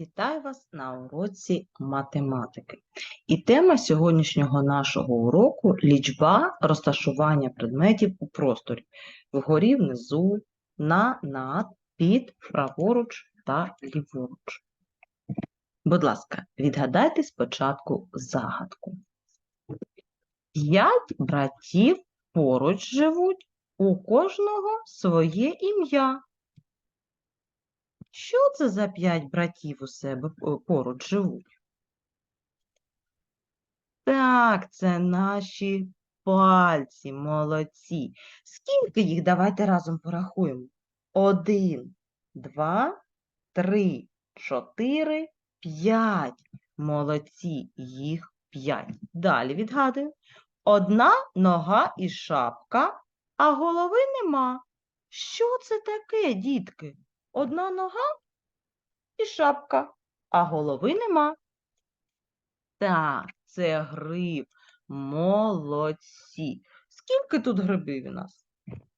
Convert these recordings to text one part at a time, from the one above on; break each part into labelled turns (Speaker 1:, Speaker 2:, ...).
Speaker 1: Вітаю вас на уроці математики. І тема сьогоднішнього нашого уроку лічба розташування предметів у просторі. Вгорі, внизу, на, над, під, праворуч та ліворуч. Будь ласка, відгадайте спочатку загадку. П'ять братів поруч живуть, у кожного своє ім'я. Що це за п'ять братів у себе поруч живуть? Так, це наші пальці, молодці. Скільки їх? Давайте разом порахуємо. Один, два, три, чотири, п'ять. Молодці, їх п'ять. Далі відгадую. Одна нога і шапка, а голови нема. Що це таке, дітки? Одна нога і шапка, а голови нема. Так, це гриб. Молодці. Скільки тут грибів у нас?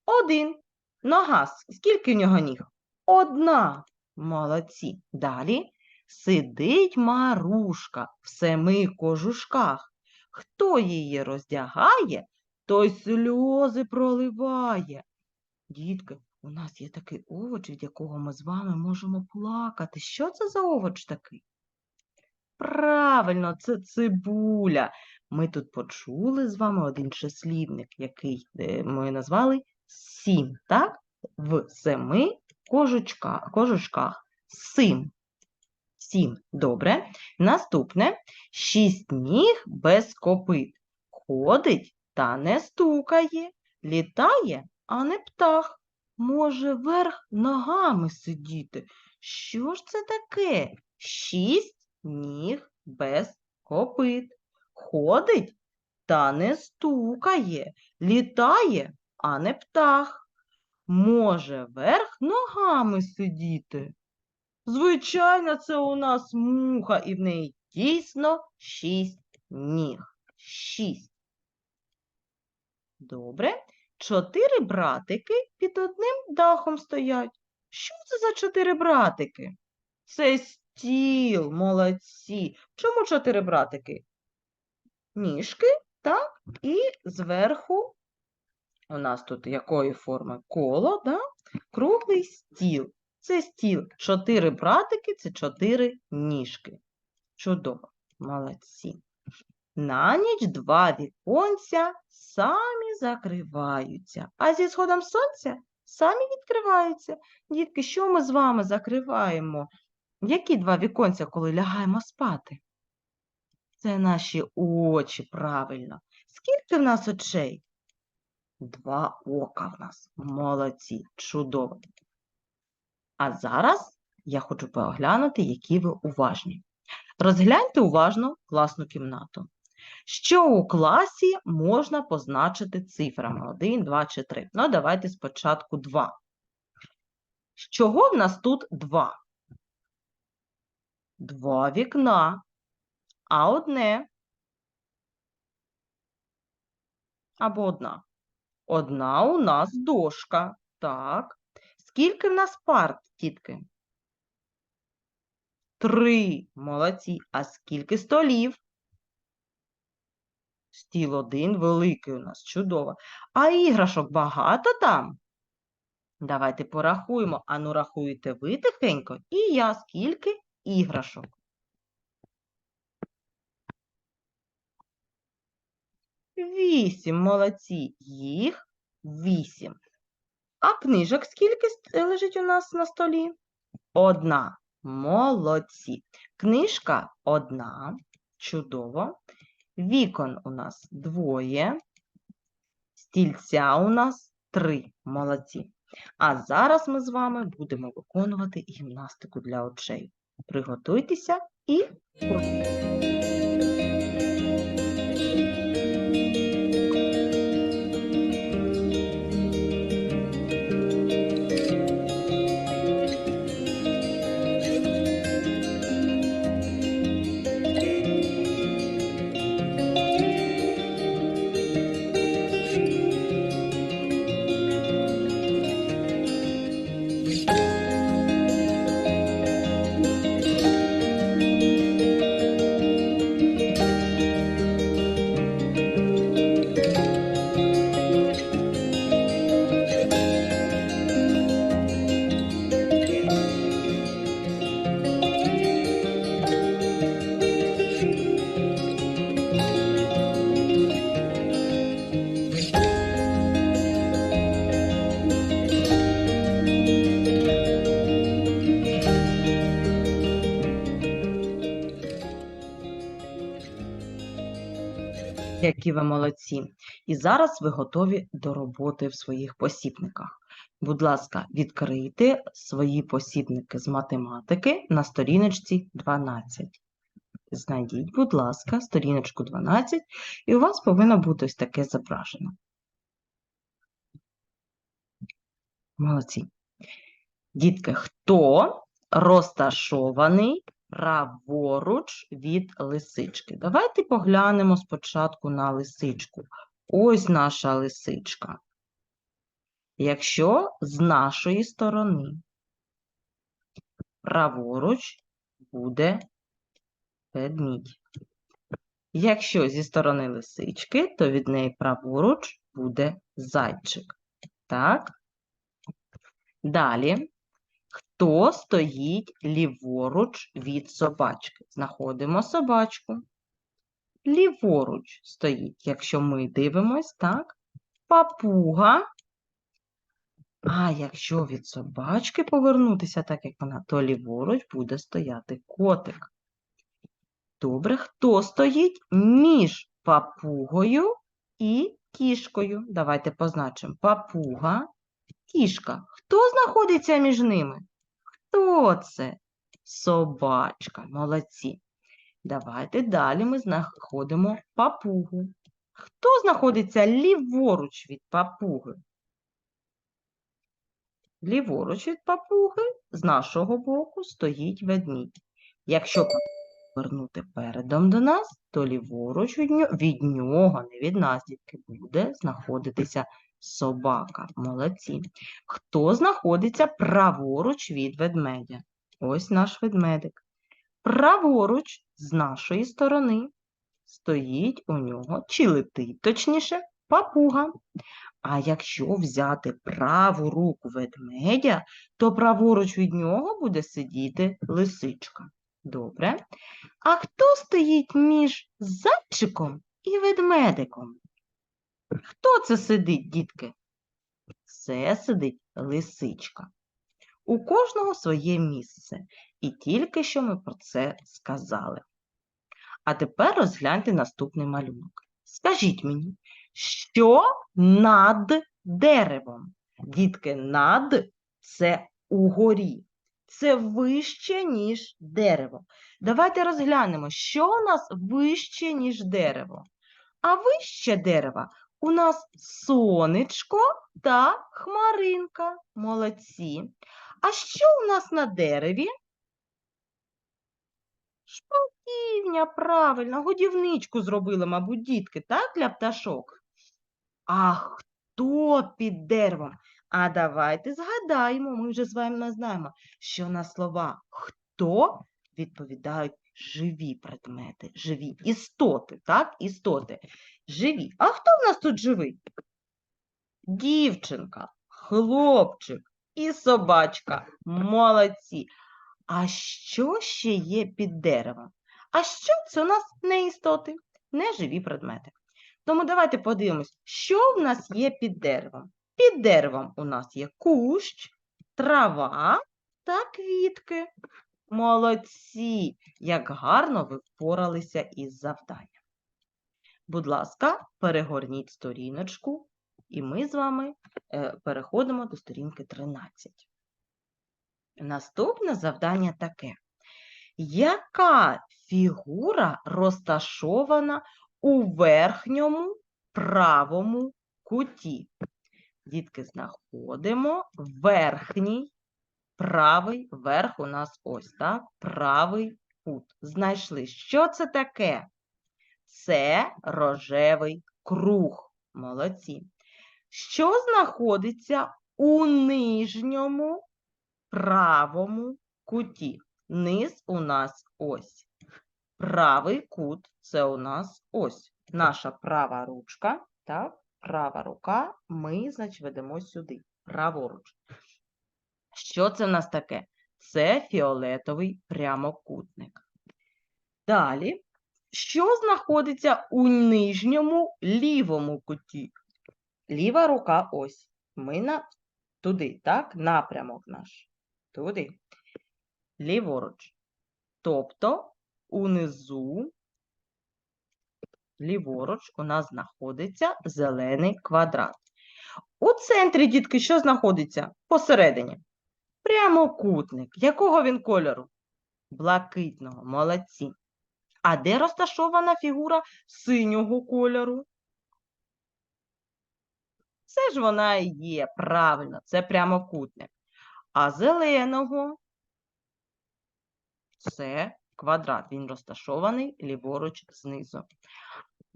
Speaker 1: Один. Нога. Скільки в нього ніг? Одна. Молодці. Далі. Сидить Марушка в семи кожушках. Хто її роздягає, той сльози проливає. Дітки, у нас є такий овоч, від якого ми з вами можемо плакати. Що це за овоч такий? Правильно, це цибуля. Ми тут почули з вами один числівник, який е, ми назвали сім, так? В семи кожучка, кожушках. Сим. Сім. Добре. Наступне. Шість ніг без копит. Ходить та не стукає. Літає, а не птах. Може верх ногами сидіти. Що ж це таке? Шість ніг без копит. Ходить та не стукає. Літає, а не птах. Може верх ногами сидіти. Звичайно, це у нас муха, і в неї дійсно шість ніг. Шість. Добре. Чотири братики під одним дахом стоять. Що це за чотири братики? Це стіл, молодці. Чому чотири братики? Ніжки, так, і зверху у нас тут якої форми? Коло, да? круглий стіл. Це стіл. Чотири братики це чотири ніжки. Чудово, молодці. На ніч два віконця самі закриваються, а зі сходом сонця самі відкриваються. Дітки, що ми з вами закриваємо? Які два віконця, коли лягаємо спати? Це наші очі, правильно. Скільки в нас очей? Два ока в нас. Молодці, чудово. А зараз я хочу поглянути, які ви уважні. Розгляньте уважно класну кімнату. Що у класі можна позначити цифрами 1, 2 чи 3? Ну, давайте спочатку 2. З чого в нас тут 2? Два вікна, а одне або одна. Одна у нас дошка. Так. Скільки в нас парт, тітки? Три. Молодці. А скільки столів? Стіл один великий у нас, чудово. А іграшок багато там? Давайте порахуємо. Ану, рахуєте ви тихенько, і я скільки іграшок. Вісім, молодці. Їх вісім. А книжок скільки лежить у нас на столі? Одна. Молодці. Книжка одна. Чудово. Вікон у нас двоє. Стільця у нас три. Молодці. А зараз ми з вами будемо виконувати гімнастику для очей. Приготуйтеся і які ви молодці. І зараз ви готові до роботи в своїх посібниках. Будь ласка, відкрийте свої посібники з математики на сторіночці 12. Знайдіть, будь ласка, сторіночку 12, і у вас повинно бути ось таке зображено. Молодці. Дітки, хто розташований праворуч від лисички? Давайте поглянемо спочатку на лисичку. Ось наша лисичка. Якщо з нашої сторони праворуч буде ведмідь. Якщо зі сторони лисички, то від неї праворуч буде зайчик. Так? Далі. Хто стоїть ліворуч від собачки? Знаходимо собачку. Ліворуч стоїть, якщо ми дивимось, так? Папуга. А якщо від собачки повернутися, так як вона, то ліворуч буде стояти котик. Добре, хто стоїть між папугою і кішкою? Давайте позначимо. Папуга, кішка. Хто знаходиться між ними? Хто це? Собачка. Молодці. Давайте далі ми знаходимо папугу. Хто знаходиться ліворуч від папуги? Ліворуч від папуги з нашого боку стоїть ведмідь. Якщо повернути передом до нас, то ліворуч від нього, не від нас, дітки, буде знаходитися собака. Молодці. Хто знаходиться праворуч від ведмедя? Ось наш ведмедик. Праворуч з нашої сторони стоїть у нього, чи летить, точніше, папуга. А якщо взяти праву руку ведмедя, то праворуч від нього буде сидіти лисичка. Добре. А хто стоїть між зайчиком і ведмедиком? Хто це сидить, дітки? Це сидить лисичка. У кожного своє місце. І тільки що ми про це сказали. А тепер розгляньте наступний малюнок. Скажіть мені, що над деревом? Дітки, над це угорі. Це вище, ніж дерево. Давайте розглянемо, що у нас вище, ніж дерево. А вище дерева у нас сонечко та хмаринка. Молодці. А що у нас на дереві? Шпаківня, правильно, годівничку зробили, мабуть, дітки, так, для пташок? А хто під деревом? А давайте згадаємо, ми вже з вами знаємо, що на слова хто відповідають живі предмети, живі істоти, так? Істоти. Живі. А хто в нас тут живий? Дівчинка, хлопчик і собачка. Молодці. А що ще є під деревом? А що це у нас не істоти, не живі предмети? Тому давайте подивимось, що в нас є під деревом. Під деревом у нас є кущ, трава та квітки. Молодці! Як гарно ви впоралися із завданням. Будь ласка, перегорніть сторіночку, і ми з вами е, переходимо до сторінки 13. Наступне завдання таке. Яка фігура розташована у верхньому правому куті? Дітки, знаходимо верхній правий верх у нас ось, так? Правий кут. Знайшли. Що це таке? Це рожевий круг. Молодці. Що знаходиться у нижньому правому куті? Низ у нас ось. Правий кут це у нас ось. Наша права ручка, так? Права рука, ми, значить, ведемо сюди, праворуч. Що це в нас таке? Це фіолетовий прямокутник. Далі, що знаходиться у нижньому лівому куті? Ліва рука ось. Ми на туди, так? Напрямок наш. Туди. Ліворуч. Тобто унизу ліворуч у нас знаходиться зелений квадрат. У центрі, дітки, що знаходиться? Посередині. Прямокутник. Якого він кольору? Блакитного. Молодці. А де розташована фігура синього кольору? Це ж вона і є, правильно, це прямокутник. А зеленого це квадрат. Він розташований ліворуч знизу.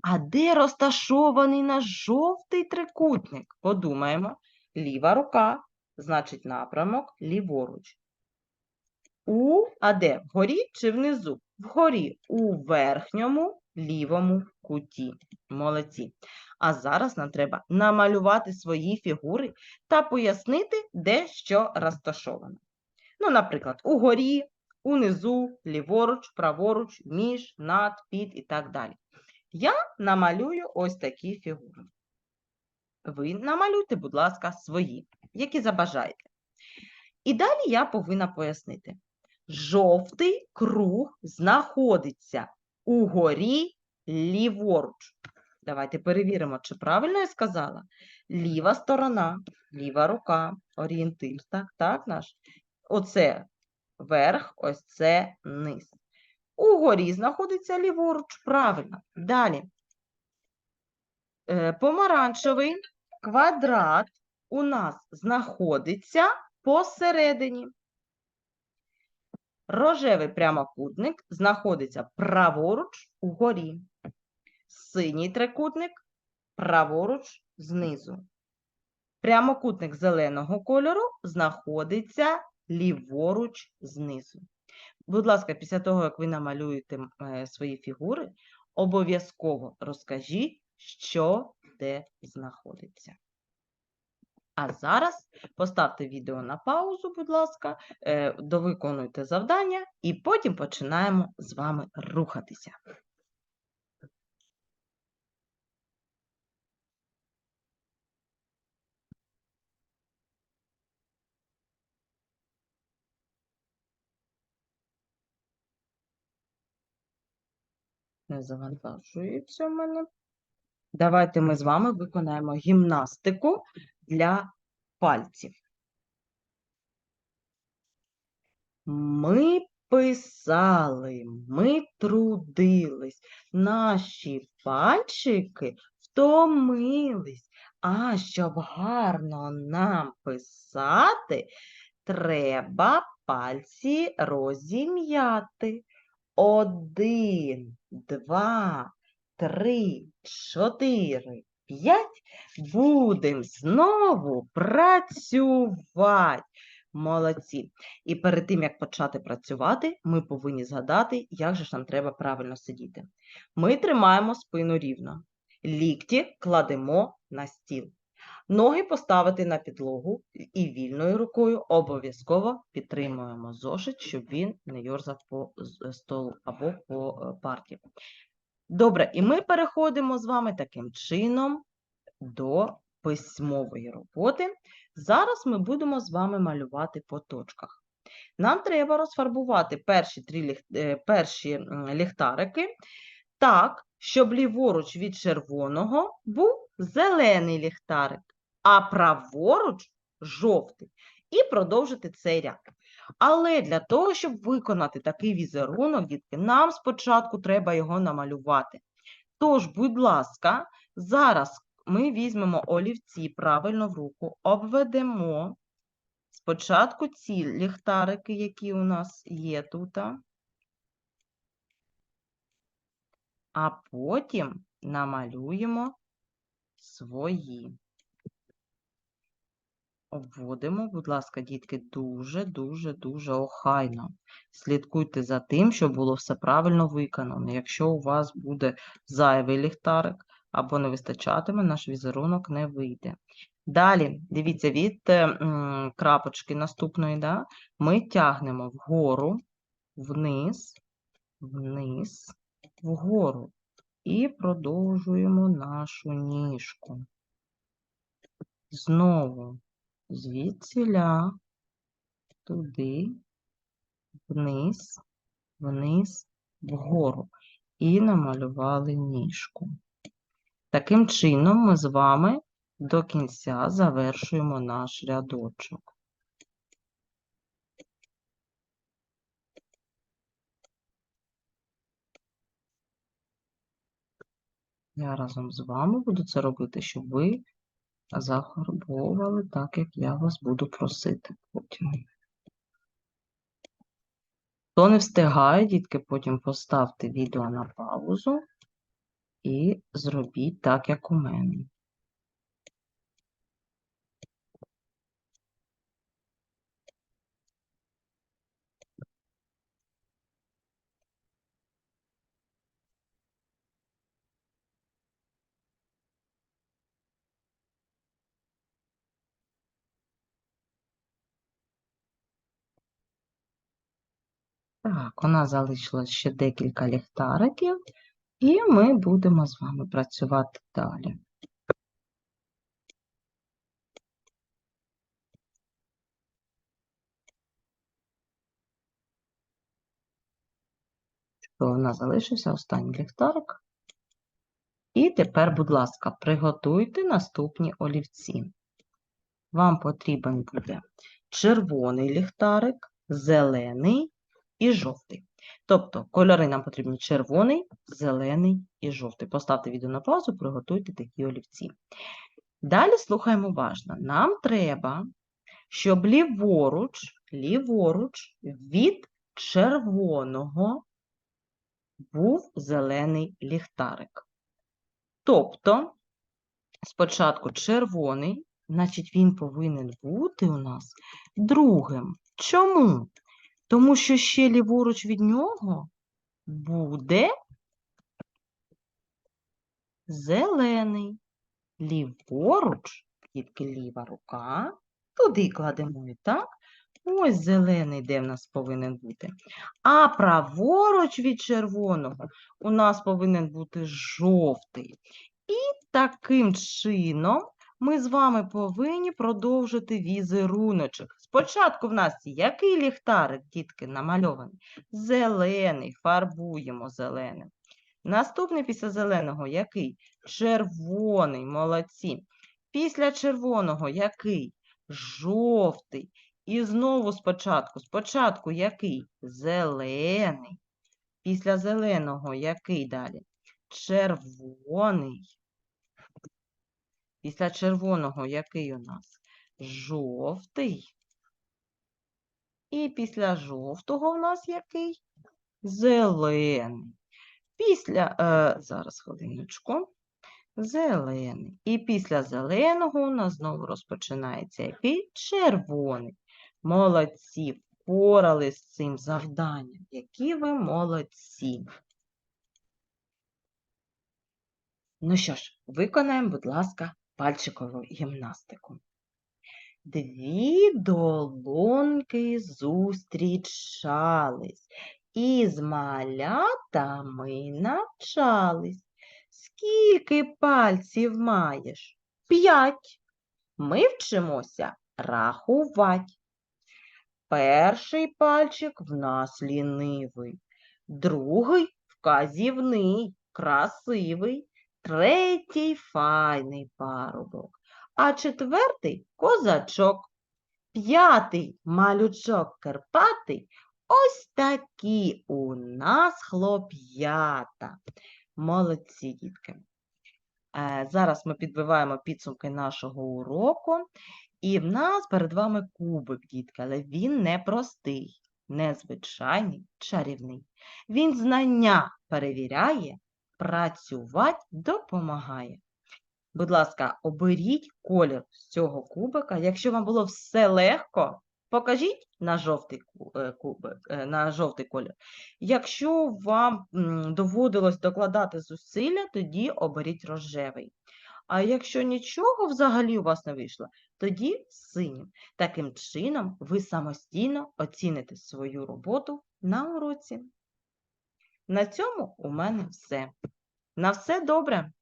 Speaker 1: А де розташований наш жовтий трикутник? Подумаємо. Ліва рука, значить напрямок ліворуч. У, а де? Вгорі чи внизу? Вгорі, у верхньому лівому куті. Молодці. А зараз нам треба намалювати свої фігури та пояснити, де що розташовано. Ну, наприклад, угорі, унизу, ліворуч, праворуч, між, над, під і так далі. Я намалюю ось такі фігури. Ви намалюйте, будь ласка, свої, які забажаєте. І далі я повинна пояснити. Жовтий круг знаходиться угорі ліворуч. Давайте перевіримо, чи правильно я сказала. Ліва сторона, ліва рука, орієнтир. Так, так наш. Оце верх, ось це низ. Угорі знаходиться ліворуч, правильно. Далі. Е, Помаранчевий квадрат у нас знаходиться посередині. Рожевий прямокутник знаходиться праворуч угорі. Синій трикутник праворуч знизу. Прямокутник зеленого кольору знаходиться ліворуч знизу. Будь ласка, після того, як ви намалюєте е, свої фігури, обов'язково розкажіть, що де знаходиться. А зараз поставте відео на паузу, будь ласка, е, довиконуйте завдання і потім починаємо з вами рухатися. Не завантажується в мене. Давайте ми з вами виконаємо гімнастику для пальців. Ми писали, ми трудились, наші пальчики втомились. А щоб гарно нам писати, треба пальці розім'яти. Один, два, три, чотири, п'ять. Будем знову працювати. Молодці. І перед тим, як почати працювати, ми повинні згадати, як же ж нам треба правильно сидіти. Ми тримаємо спину рівно. Лікті кладемо на стіл. Ноги поставити на підлогу і вільною рукою обов'язково підтримуємо зошит, щоб він не йорзав по столу або по е, парті. Добре, і ми переходимо з вами таким чином до письмової роботи. Зараз ми будемо з вами малювати по точках. Нам треба розфарбувати перші, три е, перші ліхтарики так, щоб ліворуч від червоного був зелений ліхтарик, а праворуч жовтий. І продовжити цей ряд. Але для того, щоб виконати такий візерунок, дітки, нам спочатку треба його намалювати. Тож, будь ласка, зараз ми візьмемо олівці правильно в руку, обведемо спочатку ці ліхтарики, які у нас є тут, а потім намалюємо свої. Обводимо, будь ласка, дітки, дуже, дуже, дуже охайно. Слідкуйте за тим, щоб було все правильно виконано. Якщо у вас буде зайвий ліхтарик або не вистачатиме, наш візерунок не вийде. Далі, дивіться, від крапочки наступної, да, ми тягнемо вгору, вниз, вниз, вгору. І продовжуємо нашу ніжку. Знову звідсіля, туди, вниз, вниз, вгору. і намалювали ніжку. Таким чином, ми з вами до кінця завершуємо наш рядочок. Я разом з вами буду це робити, щоб ви зафарбовували так, як я вас буду просити потім. Хто не встигає, дітки, потім поставте відео на паузу і зробіть так, як у мене. Так, у нас залишилось ще декілька ліхтариків, і ми будемо з вами працювати далі. Що у нас залишився останній ліхтарик. І тепер, будь ласка, приготуйте наступні олівці. Вам потрібен буде червоний ліхтарик, зелений і жовтий. Тобто кольори нам потрібні червоний, зелений і жовтий. Поставте відео на паузу, приготуйте такі олівці. Далі слухаємо уважно. Нам треба, щоб ліворуч, ліворуч від червоного був зелений ліхтарик. Тобто, спочатку червоний, значить, він повинен бути у нас другим. Чому? Тому що ще ліворуч від нього буде зелений. Ліворуч, тільки ліва рука, туди кладемо і так. Ось зелений, де в нас повинен бути. А праворуч від червоного у нас повинен бути жовтий. І таким чином ми з вами повинні продовжити візеруночок. Спочатку в нас який ліхтарик, дітки, намальований? Зелений, фарбуємо зеленим. Наступний після зеленого який? Червоний, молодці. Після червоного який? Жовтий. І знову спочатку. Спочатку який? Зелений. Після зеленого який далі? Червоний. Після червоного який у нас? Жовтий. І після жовтого у нас який? Зелений. Після, е, зараз хвилиночку, зелений. І після зеленого у нас знову розпочинається який? Червоний. Молодці, впорались з цим завданням. Які ви молодці. Ну що ж, виконаємо, будь ласка, пальчикову гімнастику. Дві долоньки зустрічались, і з малятами навчались. Скільки пальців маєш? П'ять. Ми вчимося рахувати. Перший пальчик в нас лінивий, другий вказівний, красивий, третій файний парубок, а четвертий козачок, п'ятий малючок Карпатий. Ось такі у нас хлоп'ята. Молодці дітки. Е, Зараз ми підбиваємо підсумки нашого уроку. І в нас перед вами кубик, дітки, але він не простий, незвичайний, чарівний. Він знання перевіряє, працювати допомагає. Будь ласка, оберіть колір з цього кубика. Якщо вам було все легко, покажіть на жовтий е, кубик, е, на жовтий колір. Якщо вам доводилось докладати зусилля, тоді оберіть рожевий. А якщо нічого взагалі у вас не вийшло, тоді синім. Таким чином ви самостійно оціните свою роботу на уроці. На цьому у мене все. На все добре!